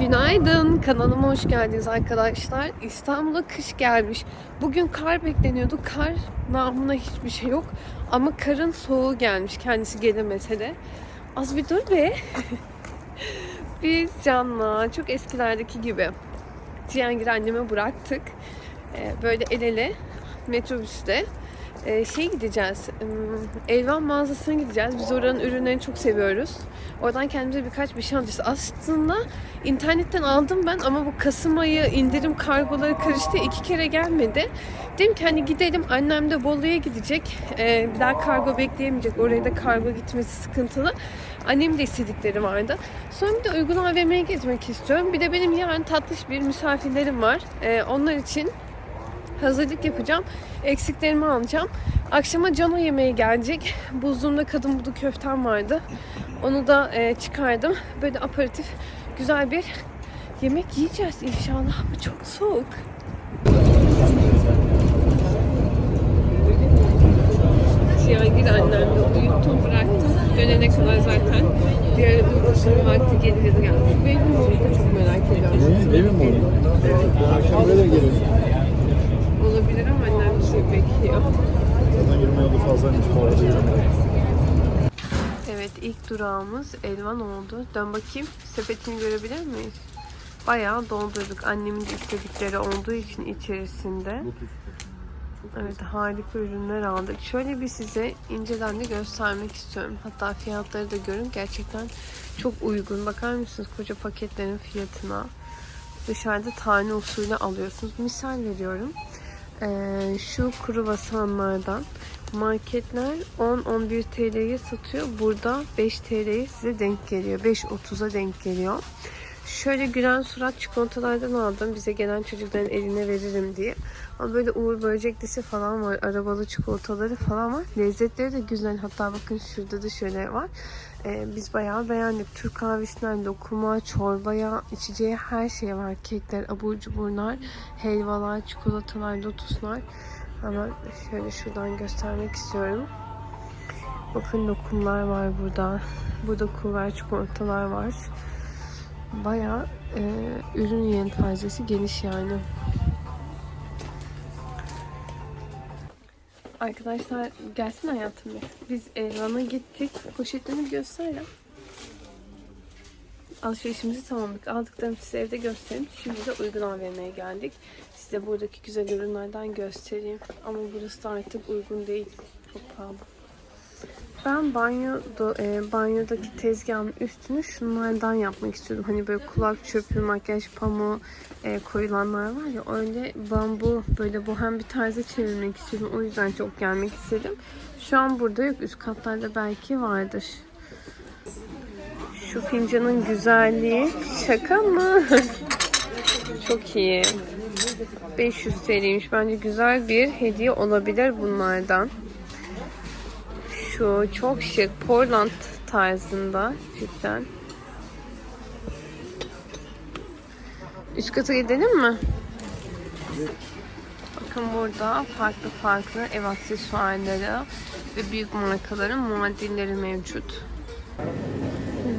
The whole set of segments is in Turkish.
Günaydın, kanalıma hoş geldiniz arkadaşlar. İstanbul'a kış gelmiş. Bugün kar bekleniyordu. Kar namına hiçbir şey yok. Ama karın soğuğu gelmiş. Kendisi gelemese de. Az bir dur be. Biz Can'la çok eskilerdeki gibi Cihangir anneme bıraktık. Ee, Böyle el ele metrobüste e, şey gideceğiz. Elvan mağazasına gideceğiz. Biz oranın ürünlerini çok seviyoruz. Oradan kendimize birkaç bir şey alacağız. Aslında internetten aldım ben ama bu Kasım ayı indirim kargoları karıştı. iki kere gelmedi. Dedim ki hani gidelim. Annem de Bolu'ya gidecek. Ee, bir daha kargo bekleyemeyecek. Oraya da kargo gitmesi sıkıntılı. Annem de istedikleri vardı. Sonra bir de uygun AVM'ye gezmek istiyorum. Bir de benim yarın tatlış bir misafirlerim var. Ee, onlar için hazırlık yapacağım. Eksiklerimi alacağım. Akşama cana yemeğe gelecek. Buzluğumda kadın budu köftem vardı. Onu da e, çıkardım. Böyle aperatif güzel bir yemek yiyeceğiz inşallah. Ama çok soğuk. Cihangir annemle uyuttum bıraktım. Dönene kadar zaten diğer uykusunun vakti gelir gelmiş. Benim oğlu da çok merak ediyorum. Emin mi oluyor? Akşam böyle geliyorsun. Olabilir ama annem bizi bekliyor. Zaten yürüme yolu fazlaymış bu arada yürüme. Evet ilk durağımız Elvan oldu. Dön bakayım sepetini görebilir miyiz? Bayağı doldurduk. Annemin de istedikleri olduğu için içerisinde. Evet harika ürünler aldık. Şöyle bir size inceden de göstermek istiyorum. Hatta fiyatları da görün. Gerçekten çok uygun. Bakar mısınız koca paketlerin fiyatına? Dışarıda tane usulü alıyorsunuz. Misal veriyorum. Ee, şu kuru basanlardan marketler 10-11 TL'ye satıyor. Burada 5 TL'ye size denk geliyor. 5.30'a denk geliyor. Şöyle gülen surat çikolatalardan aldım. Bize gelen çocukların eline veririm diye. Ama böyle uğur böceklisi falan var. Arabalı çikolataları falan var. Lezzetleri de güzel. Hatta bakın şurada da şöyle var. Ee, biz bayağı beğendik. Türk kahvesinden dokuma, çorbaya, içeceği her şey var. Kekler, abur cuburlar, helvalar, çikolatalar, lotuslar. Hemen şöyle şuradan göstermek istiyorum. Bakın lokumlar var burada. Burada kulvar çikolatalar var. Bayağı e, ürün yelpazesi geniş yani. Arkadaşlar gelsin hayatım bir. Biz Elvan'a gittik. Poşetlerini göster ya. Alışverişimizi tamamladık. Aldıklarımızı size evde göstereyim. Şimdi de uygun AVM'ye geldik. Size buradaki güzel ürünlerden göstereyim. Ama burası da artık uygun değil. Çok pahalı. Ben banyo e, banyodaki tezgahın üstünü şunlardan yapmak istiyordum. Hani böyle kulak çöpü, makyaj pamuğu e, koyulanlar var ya öyle bambu böyle bohem bir tarza çevirmek istiyordum. O yüzden çok gelmek istedim. Şu an burada yok. Üst katlarda belki vardır. Şu fincanın güzelliği şaka mı? çok iyi. 500 TL'ymiş. Bence güzel bir hediye olabilir bunlardan. Şu çok şık Portland tarzında cidden. Üst kata gidelim mi? Bakın burada farklı farklı ev aksesuarları ve büyük markaların muadilleri mevcut.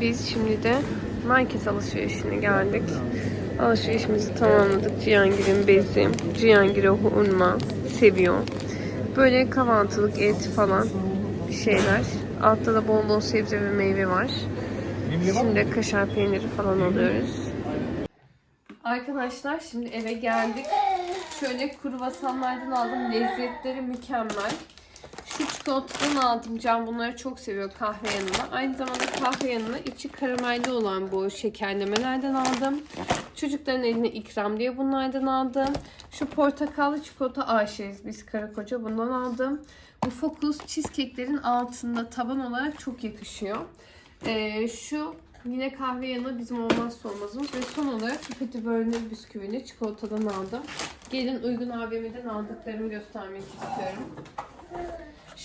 Biz şimdi de market alışverişine geldik. Alışverişimizi tamamladık. Cihangir'in bezi, Cihangir'e hurma seviyor. Böyle kahvaltılık et falan şeyler. Altta da bol bol sebze ve meyve var. Şimdi kaşar peyniri falan alıyoruz. Arkadaşlar şimdi eve geldik. Şöyle kruvasanlardan aldım. Lezzetleri mükemmel. Çikolatadan aldım. Can bunları çok seviyor kahve yanına. Aynı zamanda kahve yanına içi karamelli olan bu şekerlemelerden aldım. Çocukların eline ikram diye bunlardan aldım. Şu portakallı çikolata aşığız biz karakoca. Bundan aldım. Bu Focus cheesecake'lerin altında taban olarak çok yakışıyor. Ee, şu yine kahve yanına bizim olmazsa olmazımız. Ve son olarak Petit Börne bisküvini çikolatadan aldım. Gelin uygun AVM'den aldıklarımı göstermek istiyorum.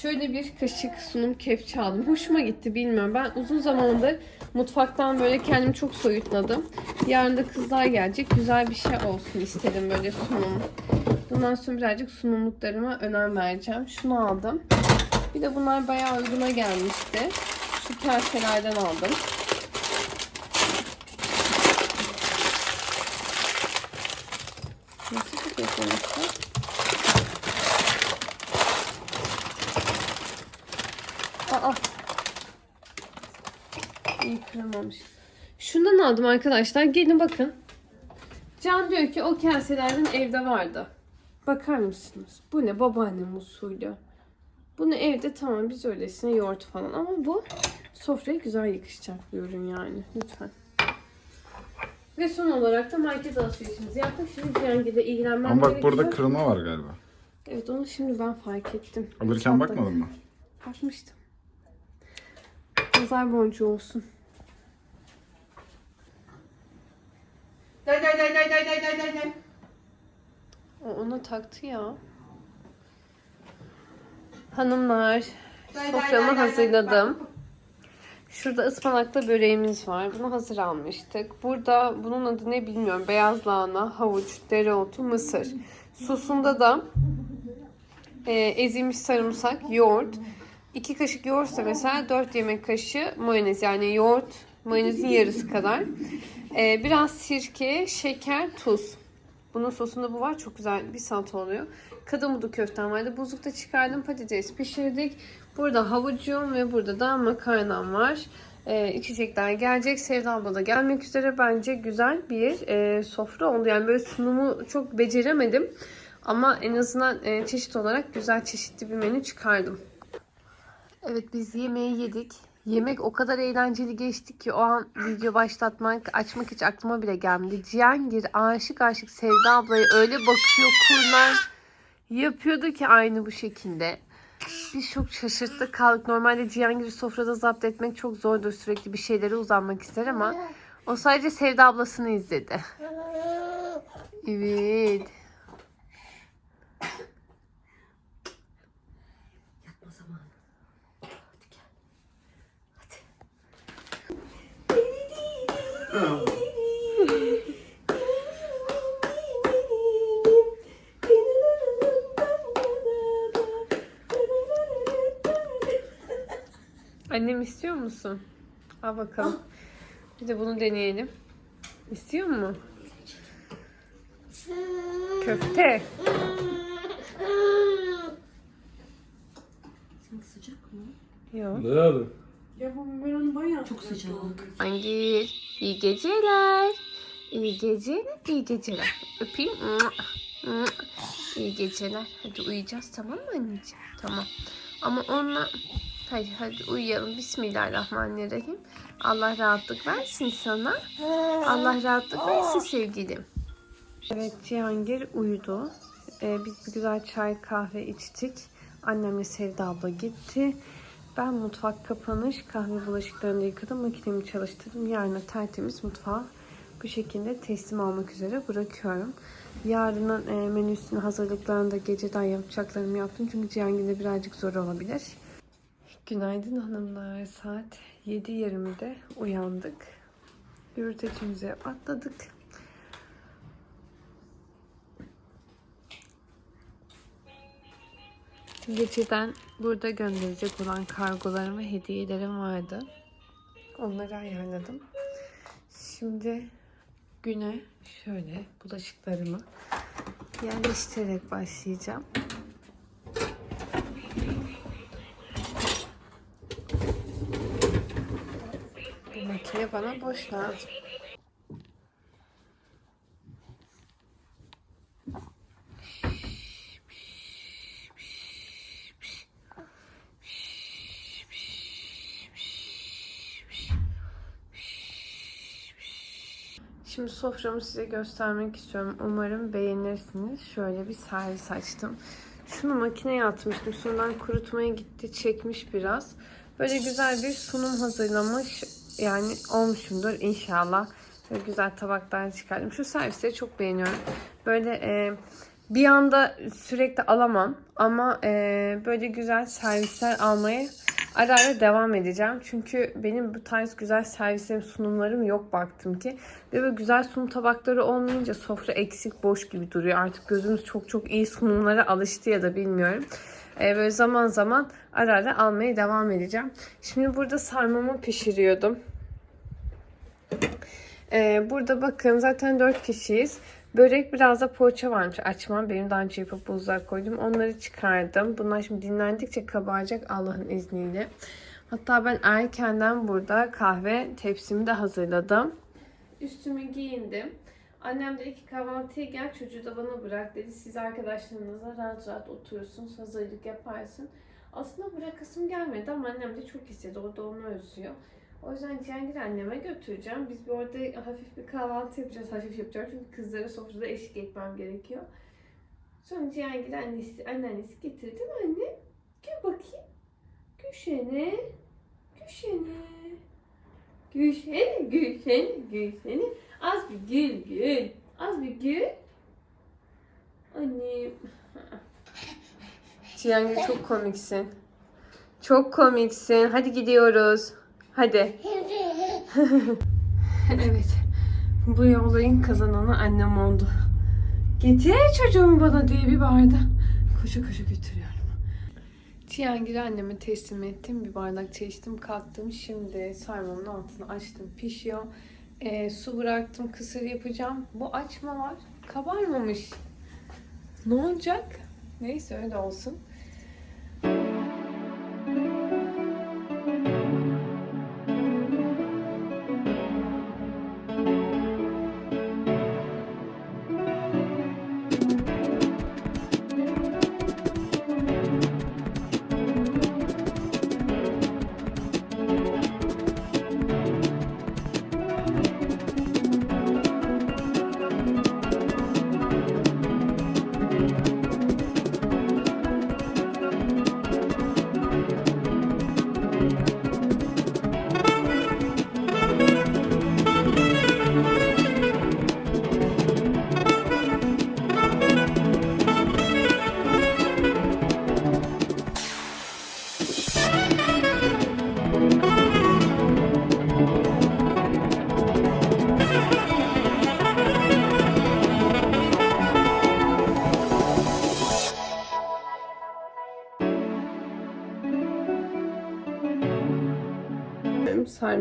Şöyle bir kaşık sunum kepçe aldım. Hoşuma gitti bilmiyorum. Ben uzun zamandır mutfaktan böyle kendimi çok soyutladım. Yarın da kızlar gelecek. Güzel bir şey olsun istedim böyle sunum. Bundan sonra birazcık sunumluklarıma önem vereceğim. Şunu aldım. Bir de bunlar bayağı uyguna gelmişti. Şu kaselerden aldım. getirmişler. Aa. Kıramamış. Şundan aldım arkadaşlar. Gelin bakın. Can diyor ki o kaselerden evde vardı. Bakar mısınız? Bu ne? Babaannem usulü. Bunu evde tamam biz öylesine yoğurt falan ama bu sofraya güzel yakışacak bir ürün yani. Lütfen. Ve son olarak da market alışverişimizi yaptık. Şimdi Cihangir'le ilgilenmem Ama bak gerekiyor. burada kırılma var galiba. Evet onu şimdi ben fark ettim. Alırken bakmadın mı? Bakmıştım. Nazar boncuğu olsun. Day day day day day day day day. O ona taktı ya. Hanımlar, soframı hazırladım. Şurada ıspanaklı böreğimiz var. Bunu hazır almıştık. Burada bunun adı ne bilmiyorum. Beyaz lahana, havuç, dereotu, mısır. Sosunda da e, ezilmiş sarımsak, yoğurt. 2 kaşık yoğurt mesela 4 yemek kaşığı mayonez. Yani yoğurt, mayonezin yarısı kadar. E, biraz sirke, şeker, tuz. Bunun sosunda bu var. Çok güzel bir salata oluyor. Kadamudu köftem vardı. Buzlukta çıkardım. Patates pişirdik. Burada havucum ve burada da makarnam var. Ee, içecekler gelecek. Sevda abla da gelmek üzere. Bence güzel bir e, sofra oldu. Yani böyle sunumu çok beceremedim. Ama en azından e, çeşit olarak güzel çeşitli bir menü çıkardım. Evet biz yemeği yedik. Yemek o kadar eğlenceli geçti ki o an video başlatmak, açmak hiç aklıma bile gelmedi. Cihangir aşık aşık Sevda ablaya öyle bakıyor kurlar yapıyordu ki aynı bu şekilde. Biz çok şaşırttık kaldık. Normalde Cihangir'i sofrada zapt etmek çok zordur. Sürekli bir şeylere uzanmak ister ama o sadece Sevda ablasını izledi. Evet. Yatma zamanı. Hadi gel. Hadi. Annem istiyor musun? Al bakalım. Bir de bunu deneyelim. İstiyor mu? Köfte. Sen sıcak mı? Yok. Ne abi? Ya bu biberon bayağı çok sıcak. Hangi? İyi geceler. İyi geceler. iyi geceler. Öpeyim. İyi geceler. Hadi uyuyacağız tamam mı anneciğim? Tamam. Ama onunla hadi hadi uyuyalım. Bismillahirrahmanirrahim. Allah rahatlık versin sana. Allah rahatlık versin sevgilim. Evet Cihangir uyudu. Ee, biz bir güzel çay kahve içtik. Annemle Sevda abla gitti. Ben mutfak kapanış, kahve bulaşıklarını yıkadım, makinemi çalıştırdım. Yarına tertemiz mutfağı bu şekilde teslim almak üzere bırakıyorum. Yarının e, menüsünün hazırlıklarını da geceden yapacaklarımı yaptım. Çünkü Cihangir'de birazcık zor olabilir. Günaydın hanımlar. Saat 7.20'de uyandık. Yürütecimize atladık. Geceden burada gönderecek olan kargolarım ve hediyelerim vardı. Onları ayarladım. Şimdi güne şöyle bulaşıklarımı yerleştirerek başlayacağım. Bu makine bana boş lazım. Şimdi soframı size göstermek istiyorum. Umarım beğenirsiniz. Şöyle bir servis açtım. Şunu makineye atmıştım. Sonradan kurutmaya gitti. Çekmiş biraz. Böyle güzel bir sunum hazırlamış. Yani olmuşumdur inşallah. Böyle güzel tabaklar çıkardım. Şu servisleri çok beğeniyorum. Böyle e, bir anda sürekli alamam. Ama e, böyle güzel servisler almaya ara ara devam edeceğim. Çünkü benim bu tarz güzel servislerim, sunumlarım yok baktım ki. Ve böyle güzel sunum tabakları olmayınca sofra eksik, boş gibi duruyor. Artık gözümüz çok çok iyi sunumlara alıştı ya da bilmiyorum. Ee, böyle zaman zaman ara ara almaya devam edeceğim. Şimdi burada sarmamı pişiriyordum. Ee, burada bakın zaten 4 kişiyiz. Börek biraz da poğaça varmış açmam. Benim daha önce yapıp buzluğa koydum. Onları çıkardım. Bunlar şimdi dinlendikçe kabaracak Allah'ın izniyle. Hatta ben erkenden burada kahve tepsimi de hazırladım. Üstümü giyindim. Annem dedi ki kahvaltıya gel çocuğu da bana bırak dedi. Siz arkadaşlarınızla rahat rahat oturursunuz, hazırlık yaparsın. Aslında bırakasım gelmedi ama annem de çok istedi. O da onu özlüyor. O yüzden Cihangir anneme götüreceğim. Biz bir orada hafif bir kahvaltı yapacağız. Hafif yapacağım çünkü kızlara sofrada eşlik etmem gerekiyor. Sonra Cihangir annesi, anneannesi getirdi anne? Gel bakayım. Gülşen'e. Gülşen'e. Gülşen, Gülşen, Gülşen'e. Az bir gül, gül. Az bir gül. Annem. Cihangir çok komiksin. Çok komiksin. Hadi gidiyoruz. Hadi. evet. Bu olayın kazananı annem oldu. Getir çocuğumu bana diye bir bağırdı. Koşu koşu götürüyorum. Cihangir'i anneme teslim ettim. Bir bardak çay içtim kalktım. Şimdi sarmamın altını açtım pişiyor. Ee, su bıraktım kısır yapacağım. Bu açma var. Kabarmamış. Ne olacak? Neyse öyle olsun.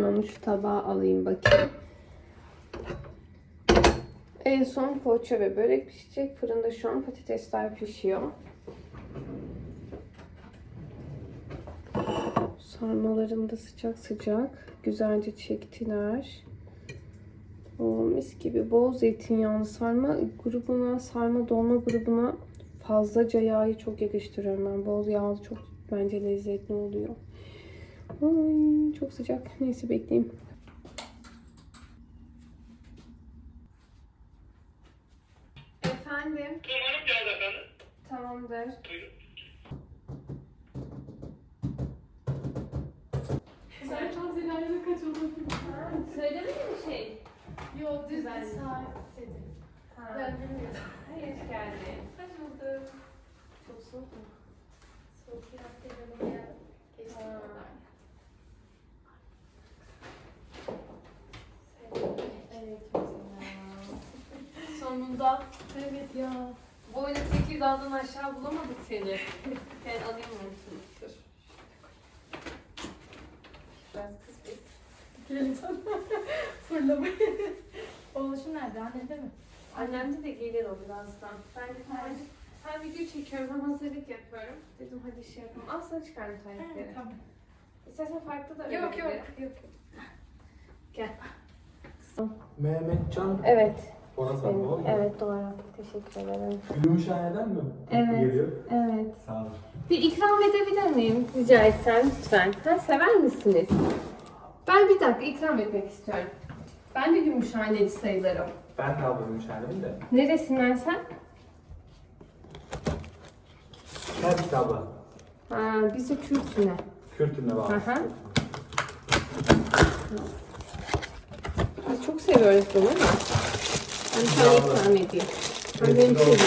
Sarmamı şu tabağa alayım bakayım. En son poğaça ve börek pişecek. Fırında şu an patatesler pişiyor. Sarmalarım da sıcak sıcak. Güzelce çektiler. O mis gibi bol zeytinyağlı sarma grubuna, sarma dolma grubuna fazlaca yağı çok yakıştırıyorum ben. Bol yağlı çok bence lezzetli oluyor. Ay çok sıcak. Neyse bekleyeyim. Efendim? Numaram geldi efendim. Tamamdır. Buyurun. Sen tazelerde kaç olabilir? Söylemedin mi şey? Yok düz Güzel. bir saat. Ha. Ben bilmiyorum. Hayır geldin. Kaç oldu? Çok soğuk mu? Soğuk biraz telefonuma geçti. Ha. Evet Sonunda. Evet ya. Bu oyunu Tekirdağ'dan aşağı bulamadık seni. Ben alayım şimdi. Dur. Biraz kız bir. Gelin sana. Fırlamayı. Oğluşum nerede? Annende mi? Annem de gelir o birazdan. Ben de hem, hem video çekiyorum hem hazırlık yapıyorum. Dedim hadi şey yapalım. Al sana çıkardım tarifleri. tamam. İstersen farklı da Yok yok. öğrenebilirim. yok. Gel. Mehmetcan Evet. Mu? Evet doğru. Teşekkür ederim. Gümüşhane'den mi? Evet. Geliyor. Evet. Sağ olun. Bir ikram edebilir miyim? Rica etsem lütfen. Ha, sever misiniz? Ben bir dakika ikram etmek istiyorum. Ben de gümüşhaneli sayılırım. Ben de aldım Gümüşhane'den de. Neresinden sen? Her kitaba. Ha, biz de Kürtüne. Kürtünle Hı bağlı. hı. Biz çok seviyoruz bunu ama. De olsun. sevdiğim. Senin olsun.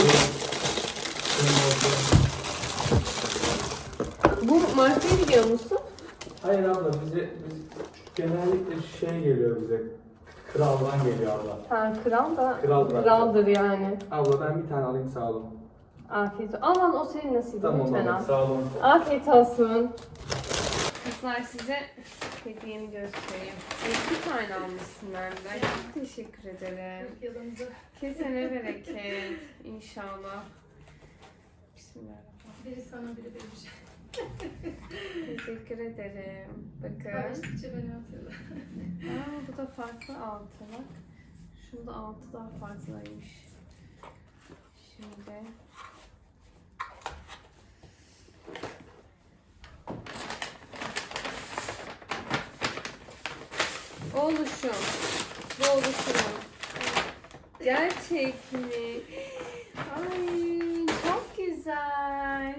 Bu markayı biliyor musun? Hayır abla bize biz genellikle şey geliyor bize. Kraldan geliyor abla. Ha, kral da Kral kraldır yani. Abla ben bir tane alayım sağ olun. Afiyet olsun. Aman o senin nasibin Tamam lütfen abla al. sağ olun. Afiyet olsun. Kızlar size hediyemi göstereyim. İki tane almışsın benden. Çok teşekkür ederim. Yılınızı. Kesene bereket. İnşallah. Bismillahirrahmanirrahim. Biri sana biri benim. Teşekkür ederim. Bakın. Barıştıkça beni hatırla. Aa, bu da farklı altı bak. Şunda altı daha farklıymış. Şimdi. Oluşum. Bu oluşum. Gerçek mi? Ay çok güzel.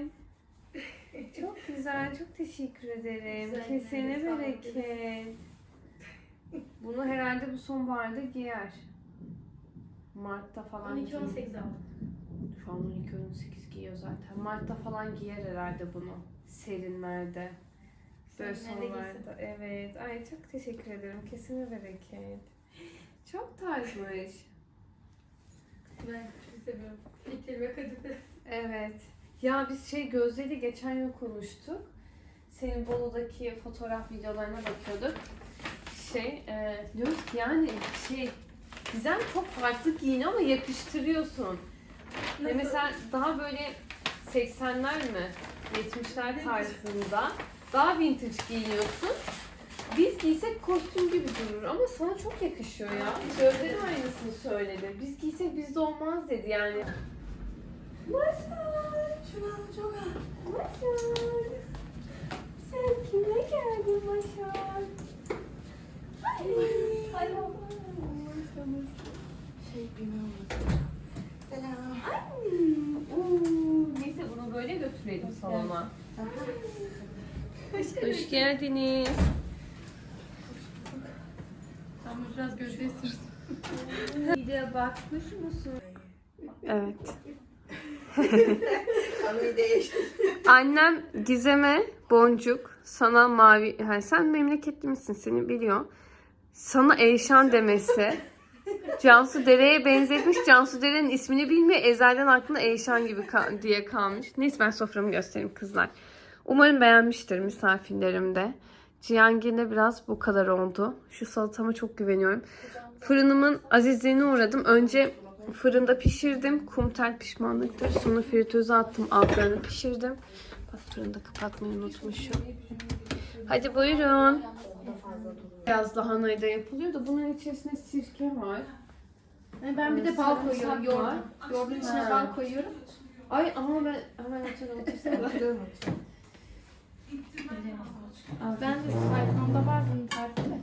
Çok güzel. Çok teşekkür ederim. Güzel, Kesene ol. bereket. Bunu herhalde bu sonbaharda giyer. Mart'ta falan 12-18 giyer. aldım. Şu an 12-18 giyiyor zaten. Mart'ta falan giyer herhalde bunu. Serinlerde. Sonlarda. Evet. Ay çok teşekkür ederim. Kesine bereket. Çok tarzmış. Ben çok seviyorum. Fitil ve kadife. Evet. Ya biz şey Gözde geçen yıl konuştuk. Senin Bolu'daki fotoğraf videolarına bakıyorduk. Şey, e, diyoruz ki yani şey, Gizem çok farklı giyiniyor ama yakıştırıyorsun. Ve Nasıl? mesela daha böyle 80'ler mi? 70'ler tarzında daha vintage giyiniyorsun. Biz giysek kostüm gibi durur ama sana çok yakışıyor ya. Gözde de aynısını söyledi. Biz giysek bizde olmaz dedi yani. Maşal. Şuna çok Maşal. Sen kimle geldin Maşal? Ay baba. şey. Selam. Oo, Neyse bunu böyle götürelim salona. Hoş geldiniz. Tamam biraz gözde sürsün. Video bakmış mısın? Evet. Annem Gizem'e boncuk, sana mavi, yani sen memleketli misin seni biliyor. Sana Eyşan demesi. Cansu Dere'ye benzetmiş. Cansu Dere'nin ismini bilmiyor. Ezelden aklına Eyşan gibi ka- diye kalmış. Neyse ben soframı göstereyim kızlar. Umarım beğenmiştir misafirlerim de. Cihangir'de biraz bu kadar oldu. Şu salatama çok güveniyorum. Fırınımın azizliğine uğradım. Önce fırında pişirdim. Kum tel pişmanlıktır. Sonra fritöze attım. Altlarını pişirdim. Bak fırında kapatmayı unutmuşum. Hadi buyurun. Biraz lahanayı da yapılıyor da bunun içerisinde sirke var. Ben bir de bal koyuyorum. Yoğurdun içine bal koyuyorum. Ay ama ben hemen oturuyorum. Ben de sayfamda var bunun tarifi de.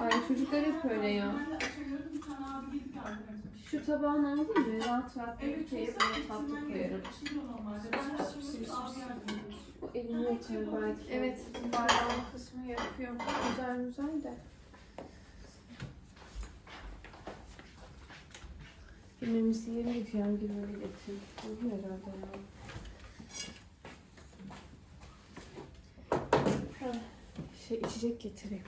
Ay çocuklar hep öyle ya. Şu tabağını aldın mı? Rahat rahat bir kere böyle tatlı koyarım. O elini yeter belki. Evet. Bardağın kısmı yapıyor. Güzel güzel de. Yemeğimizi yemeyiz yani öyle getirin. Oluyor herhalde ya. Ha, Şey içecek getireyim.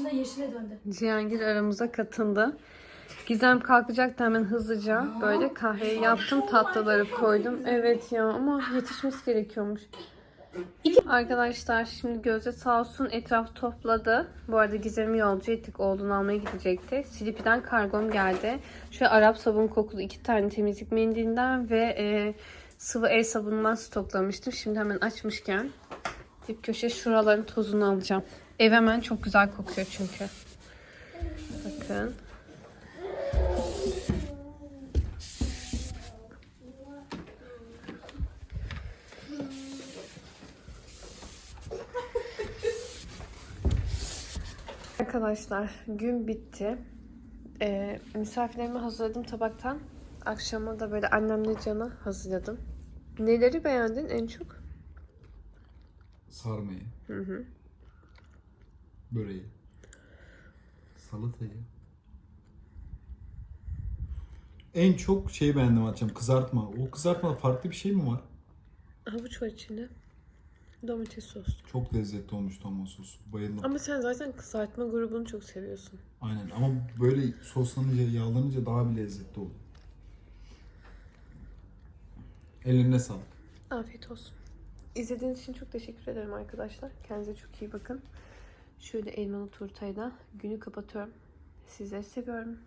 Yaşında yeşile döndü. Cihangir aramıza katıldı. Gizem kalkacaktı hemen hızlıca. Böyle kahveyi yaptım, tatlıları koydum. Evet ya ama yetişmesi gerekiyormuş. Arkadaşlar şimdi Gözde sağ olsun etraf topladı. Bu arada Gizem'i yolcu ettik. Oğlunu almaya gidecekti. Silipi'den kargom geldi. Şöyle Arap sabun kokulu iki tane temizlik mendilinden ve e, sıvı el sabunundan stoklamıştım. Şimdi hemen açmışken dip köşe şuraların tozunu alacağım. Ev hemen çok güzel kokuyor çünkü. Bakın. Arkadaşlar gün bitti. Ee, misafirlerime hazırladım tabaktan. Akşama da böyle annemle Can'a hazırladım. Neleri beğendin en çok? Sarmayı, Hı hı. Böreği, salatayı. En çok şey beğendim açacağım kızartma. O kızartmada farklı bir şey mi var? Havuç var içinde. Domates sos. Çok lezzetli olmuş domates sosu. Bayıldım. Ama sen zaten kızartma grubunu çok seviyorsun. Aynen ama böyle soslanınca, yağlanınca daha bir lezzetli oluyor. Ellerine sağlık. Afiyet olsun. İzlediğiniz için çok teşekkür ederim arkadaşlar. Kendinize çok iyi bakın. Şöyle elmalı turtayla günü kapatıyorum. Sizleri seviyorum.